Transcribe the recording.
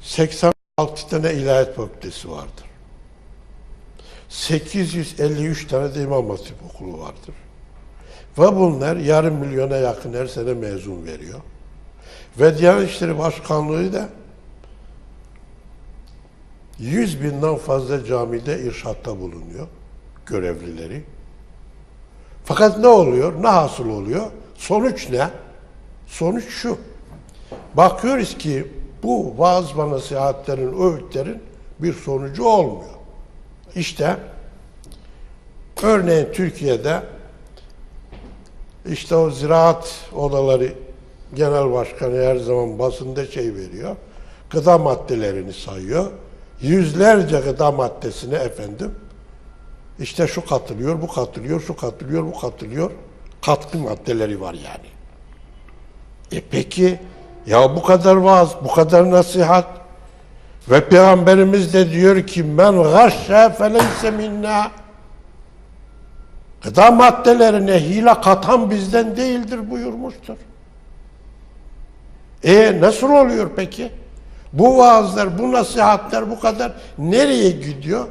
86 tane ilahiyat fakültesi vardır. 853 tane de İmam Hatip okulu vardır. Ve bunlar yarım milyona yakın her sene mezun veriyor. Ve Diyanet İşleri Başkanlığı da 100 binden fazla camide irşatta bulunuyor görevlileri. Fakat ne oluyor? Ne hasıl oluyor? Sonuç ne? Sonuç şu. Bakıyoruz ki bu vaaz ve nasihatlerin, öğütlerin bir sonucu olmuyor. İşte örneğin Türkiye'de işte o ziraat odaları genel başkanı her zaman basında şey veriyor. Gıda maddelerini sayıyor. Yüzlerce gıda maddesine efendim işte şu katılıyor, bu katılıyor, şu katılıyor, bu katılıyor. Katkı maddeleri var yani. E peki ya bu kadar vaaz, bu kadar nasihat ve Peygamberimiz de diyor ki men gashşe feleyse minna gıda maddelerine hile katan bizden değildir buyurmuştur. E nasıl oluyor peki? Bu vaazlar, bu nasihatler bu kadar nereye gidiyor?